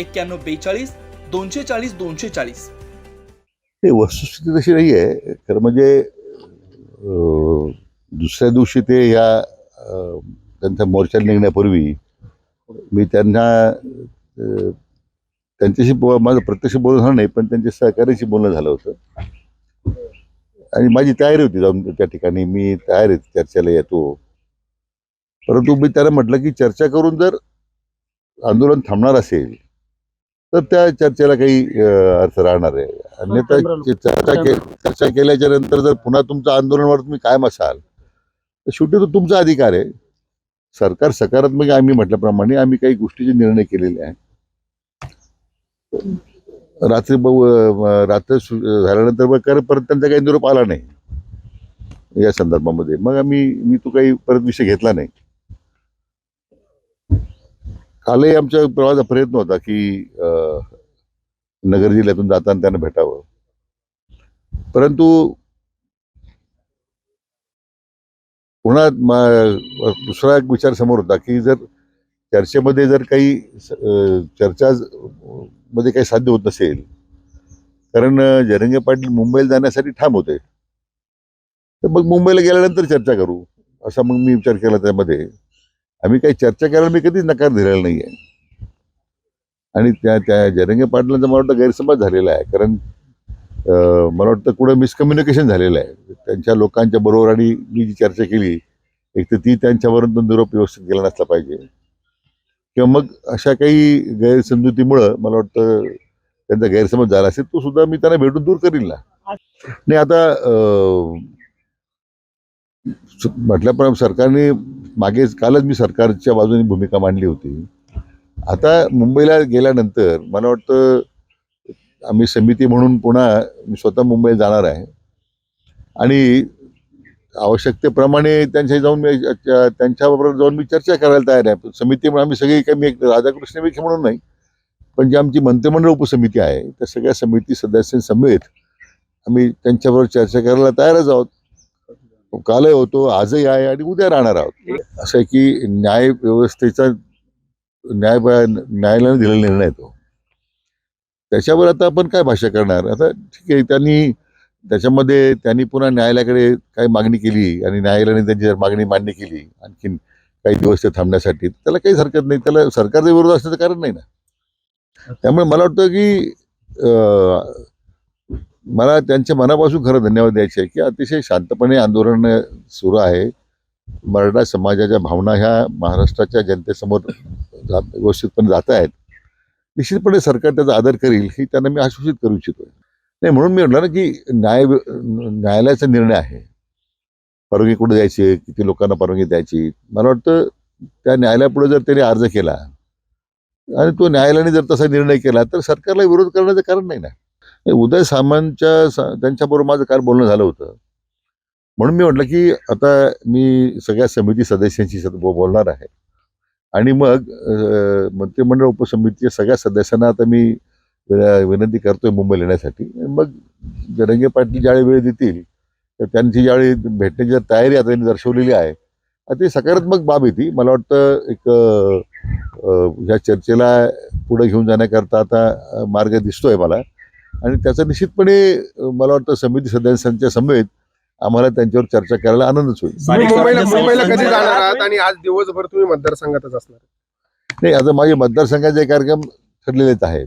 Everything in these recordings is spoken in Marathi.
एक्क्याण्णव बेचाळीस दोनशे चाळीस दोनशे चाळीस. ते वस्तुस्थिती तशी नाही आहे खरं म्हणजे दुसऱ्या दिवशी ते ह्या त्यांच्या मोर्चाला निघण्यापूर्वी मी त्यांना त्यांच्याशी बो माझं प्रत्यक्ष बोलणं झालं नाही पण त्यांच्या सहकार्याशी बोलणं झालं होतं. आणि माझी तयारी होती जाऊन त्या ठिकाणी. मी तयार आहे चर्चेला येतो. परंतु मी त्याला म्हटलं की चर्चा करून जर आंदोलन थांबणार असेल तर त्या चर्चेला काही अर्थ राहणार आहे. अन्यथा चर्चा के चर्चा केल्याच्यानंतर जर पुन्हा तुमचं आंदोलनावर तुम्ही कायम असाल तर शेवटी तो तुमचा अधिकार आहे. सरकार सकारात्मक आम्ही म्हटल्याप्रमाणे आम्ही काही गोष्टीचे निर्णय केलेले आहे. रात्री रात्र झाल्यानंतर मग कर- परत त्यांचा काही निरोप आला नाही. या संदर्भामध्ये. मग आम्ही मी तो काही परत विषय घेतला नाही. कालही आमच्या प्रवासाचा प्रयत्न होता की नगर जिल्ह्यातून जाताना त्यांना भेटावं. परंतु पुन्हा दुसरा एक विचार समोर होता की जर चर्चेमध्ये जर काही चर्चा मध्ये काही साध्य होत नसेल कारण जरंगे पाटील मुंबईला जाण्यासाठी ठाम होते. तर मग मुंबईला गेल्यानंतर चर्चा करू असा मग मी विचार केला त्यामध्ये. आम्ही काही चर्चा करायला मी कधीच नकार दिलेला नाही आहे आणि त्या त्या जरंगे पाटलांचा मला वाटतं गैरसमज झालेला आहे. कारण मला वाटतं कुठं मिसकम्युनिकेशन झालेलं आहे. त्यांच्या लोकांच्या बरोबर आणि मी जी चर्चा केली एक तर ती त्यांच्यापर्यंत निरोप व्यवस्थित गेला नसला पाहिजे. किंवा मग अशा काही गैरसमजुतीमुळं मला वाटतं त्यांचा गैरसमज झाला असेल तो सुद्धा मी त्यांना भेटून दूर करील ना. नाही आता म्हटल्याप्रमाणे सरकारने मागे कालच मी सरकारच्या बाजूने भूमिका मांडली होती. आता मुंबईला गेल्यानंतर मला वाटतं आम्ही समिती म्हणून पुन्हा मी स्वतः मुंबईत जाणार आहे. आणि आवश्यकतेप्रमाणे त्यांच्या जाऊन मी त्यांच्याबरोबर जाऊन मी चर्चा करायला तयार आहे. समिती म्हणून आम्ही सगळी काही मी एक राधाकृष्ण विखे म्हणून नाही पण जी आमची मंत्रिमंडळ उपसमिती आहे त्या सगळ्या समिती सदस्यांसमेत आम्ही त्यांच्याबरोबर चर्चा करायला तयारच आहोत. कालही होतो आजही आहे आणि उद्या राहणार आहोत. असं आहे की न्याय व्यवस्थेचा न्याय न्यायालयाने दिलेला निर्णय तो. त्याच्यावर आता आपण काय भाष्य करणार? आता ठीक आहे त्यांनी त्याच्यामध्ये त्यांनी पुन्हा न्यायालयाकडे काही मागणी केली आणि न्यायालयाने त्यांची जर मागणी मान्य केली आणखीन काही दिवस ते थांबण्यासाठी त्याला काहीच हरकत नाही. त्याला सरकारचा विरोध असण्याचं कारण नाही ना. त्यामुळे मला वाटतं की मला त्यांच्या मनापासून खरं धन्यवाद द्यायचे आहे की अतिशय शांतपणे आंदोलन सुरू आहे. मराठा समाजाच्या भावना ह्या महाराष्ट्राच्या जनतेसमोर जा- व्यवस्थितपणे जात आहेत. निश्चितपणे सरकार त्याचा आदर करील ही त्यांना मी आश्वासित करू इच्छितो नाही म्हणून मी म्हटलं ना की न्याय न्यायालयाचा निर्णय आहे. परवानगी कुठे द्यायची? किती लोकांना परवानगी द्यायची? मला वाटतं त्या न्यायालयापुढे जर त्यांनी अर्ज केला आणि तो न्यायालयाने जर तसा निर्णय केला तर सरकारला विरोध करण्याचं कारण नाही ना? उदय सामंतच्या सा- त्यांच्याबरोबर माझं काल बोलणं झालं होतं. म्हणून मी म्हटलं की आता मी सगळ्या समिती सदस्यांशी बोलणार आहे. आणि मग मंत्रिमंडळ उपसमितीच्या सगळ्या सदस्यांना आता मी विनंती करतोय मुंबईला येण्यासाठी. मग जरंगे पाटील ज्यावेळी वेळ देतील तर त्यांची ज्यावेळी भेटण्याची तयारी आता त्यांनी दर्शवलेली आहे ती सकारात्मक बाब आहे ती. मला वाटतं एक ह्या चर्चेला पुढे घेऊन जाण्याकरता आता मार्ग दिसतोय मला. आणि त्याचा निश्चितपणे मला वाटतं समिती सदस्यांच्या समेत आम्हाला त्यांच्यावर चर्चा करायला आनंदच होईल. मुंबईला कधी जाणार आहात आणि आज दिवसभर तुम्ही मतदारसंघातच असणार नाही आता माझे मतदारसंघाचे कार्यक्रम ठरलेलेच आहेत.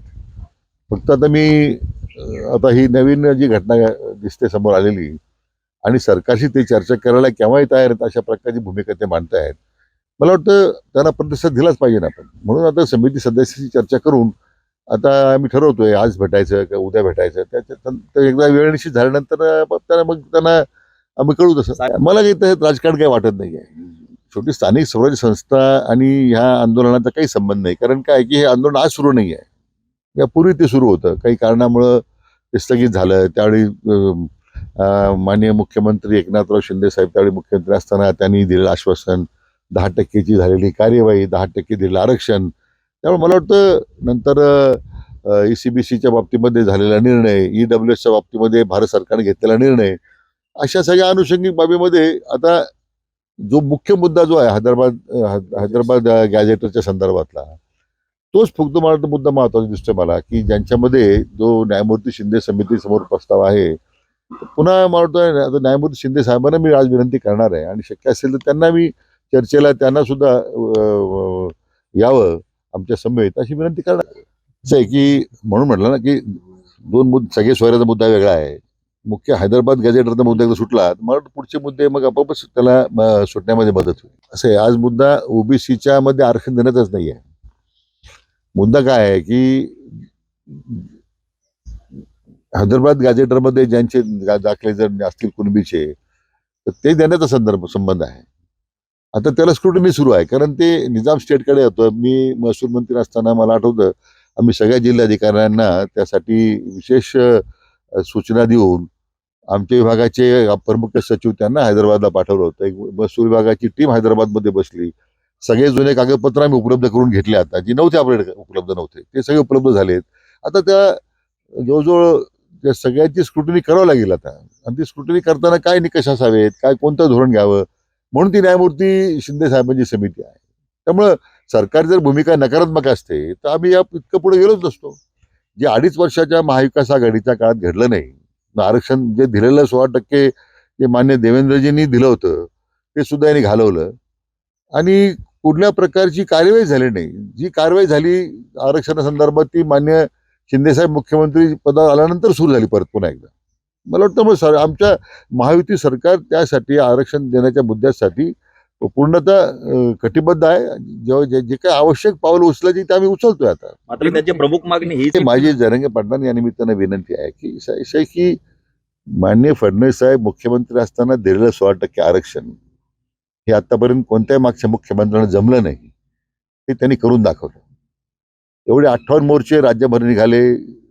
फक्त आता मी आता ही नवीन जी घटना दिसते समोर आलेली आणि सरकारशी ते चर्चा करायला केव्हाही तयार आहेत अशा प्रकारची भूमिका ते मांडतायत. मला वाटतं त्यांना प्रतिसाद दिलाच पाहिजे ना आपण. म्हणून आता समिती सदस्याशी चर्चा करून आता आम्ही ठरवतोय आज भेटायचं का उद्या भेटायचं. त्याच्यात एकदा वेळ निश्चित झाल्यानंतर मग त्यांना मग त्यांना आम्ही कळू तसं. मला काही त्याच्यात राजकारण काही वाटत नाही आहे शेवटी स्थानिक स्वराज्य संस्था आणि ह्या आंदोलनाचा काही संबंध नाही. कारण काय की हे आंदोलन आज सुरू नाही आहे यापूर्वी ते सुरू होतं. काही कारणामुळं ते स्थगित झालं. त्यावेळी माननीय मुख्यमंत्री एकनाथराव शिंदे साहेब त्यावेळी मुख्यमंत्री असताना त्यांनी दिलेलं आश्वासन दहा टक्केची झालेली कार्यवाही दहा टक्के दिलेलं आरक्षण त्यामुळे मला वाटतं नंतर ई सी बी सीच्या बाबतीमध्ये झालेला निर्णय ई डब्ल्यू एसच्या बाबतीमध्ये भारत सरकारने घेतलेला निर्णय अशा सगळ्या अनुषंगिक बाबीमध्ये आता जो मुख्य मुद्दा जो आहे हैदराबाद हैदराबाद गॅझेटरच्या संदर्भातला तोच फक्त मला मुद्दा महत्त्वाचा दिसतोय मला की ज्यांच्यामध्ये जो न्यायमूर्ती शिंदे समितीसमोर प्रस्ताव आहे पुन्हा मला वाटतं आता न्यायमूर्ती शिंदे साहेबांना मी आज विनंती करणार आहे आणि शक्य असेल तर त्यांना मी चर्चेला त्यांना सुद्धा यावं. आमच्या समवेत अशी विनंती करणार. आहे. असं आहे की म्हणून म्हटलं ना की दोन मुद्दे सगळे सोयऱ्याचा मुद्दा वेगळा आहे. मुख्य हैदराबाद गॅझेटरचा मुद्दा एकदा सुटला मग पुढचे मुद्दे मग आपोआपच त्याला सुटण्यामध्ये मदत होईल. असं आहे. आज मुद्दा ओबीसीच्या मध्ये आरक्षण देण्यातच नाही आहे. मुद्दा काय आहे की हैदराबाद गॅझेटरमध्ये ज्यांचे दाखले जर असतील कुणबीचे तर ते देण्याचा संदर्भ संबंध आहे. आता त्याला स्क्रुटनी सुरू आहे. कारण ते निजाम स्टेटकडे होतं. मी महसूल मंत्री असताना मला आठवतं आम्ही सगळ्या जिल्हाधिकाऱ्यांना त्यासाठी विशेष सूचना देऊन आमच्या विभागाचे प्रमुख सचिव त्यांना हैदराबादला पाठवलं होतं. एक महसूल विभागाची टीम हैदराबादमध्ये बसली. सगळे जुने कागदपत्र आम्ही उपलब्ध करून घेतले आता जी नव्हते आपल्याकडे उपलब्ध नव्हते. ते सगळे उपलब्ध झालेत. आता त्या जवळजवळ त्या सगळ्यांची स्क्रुटनी करावं लागेल आता. आणि ती स्क्रुटनी करताना काय निकष असावेत? काय कोणतं धोरण घ्यावं? म्हणून ती न्यायमूर्ती शिंदे साहेबांची समिती आहे. त्यामुळं सरकार जर भूमिका नकारात्मक असते तर आम्ही या इतकं पुढे गेलोच नसतो. जे अडीच वर्षाच्या महाविकास आघाडीच्या काळात घडलं नाही आरक्षण जे दिलेलं सोळा टक्के जे मान्य देवेंद्रजींनी दिलं होतं ते सुद्धा यांनी घालवलं. आणि कुठल्या प्रकारची कारवाई झाली नाही. जी कारवाई झाली आरक्षणासंदर्भात ती मान्य शिंदेसाहेब मुख्यमंत्री पदावर आल्यानंतर सुरू झाली परत पुन्हा एकदा. मला वाटतं मग सर आमच्या महायुती सरकार त्यासाठी आरक्षण देण्याच्या मुद्द्यासाठी पूर्णतः कटिबद्ध आहे. जेव्हा जे जे काही आवश्यक पावलं उचलायची ते आम्ही उचलतोय आता. मात्र त्यांची प्रमुख मागणी ते माझी जरंगे पाटलांना या निमित्तानं विनंती आहे की आहे की माननीय फडणवीस साहेब मुख्यमंत्री असताना दिलेलं सोळा टक्के आरक्षण हे आतापर्यंत कोणत्याही मागच्या मुख्यमंत्र्यांना जमलं नाही. हे त्यांनी करून दाखवलं. एवढे अठ्ठावन्न मोर्चे राज्यभर निघाले.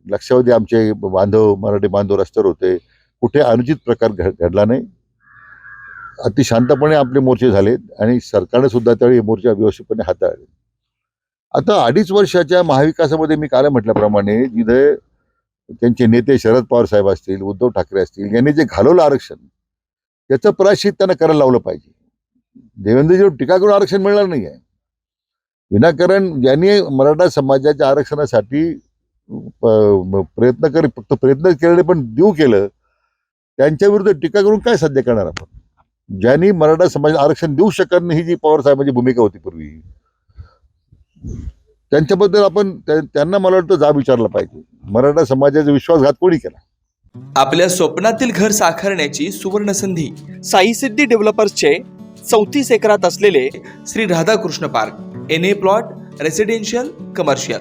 लक्षावधी आमचे बांधव मराठी बांधव रस्त्यावर होते. कुठे अनुचित प्रकार घड- घडला नाही. अति शांतपणे आपले मोर्चे झालेत आणि सरकारने सुद्धा त्यावेळी हे मोर्चे व्यवस्थितपणे हाताळले. आता अडीच वर्षाच्या महाविकासामध्ये मी काल म्हटल्याप्रमाणे जिथे त्यांचे नेते शरद पवार साहेब असतील उद्धव ठाकरे असतील यांनी जे घालवलं आरक्षण त्याचं प्रायश्चित त्यांना करायला लावलं पाहिजे. देवेंद्रजीवर टीका करून आरक्षण मिळणार नाही आहे विनाकारण ज्यांनी मराठा समाजाच्या आरक्षणासाठी प्रयत्न कर फक्त प्रयत्न केले पण देऊ केलं त्यांच्या विरुद्ध टीका करून काय साध्य करणार आपण? ज्यांनी मराठा समाज आरक्षण देऊ शकत नाही ही जी पवार साहेबांची भूमिका होती पूर्वी. त्यांच्याबद्दल आपण त्यांना मला वाटतं जाब विचारला पाहिजे. मराठा समाजाचा विश्वासघात कोणी केला? आपल्या स्वप्नातील घर साकारण्याची सुवर्ण संधी साई सिद्धी डेव्हलपर्सचे चौतीस एकरात असलेले Shri Radhakrishna park N A plot residential commercial.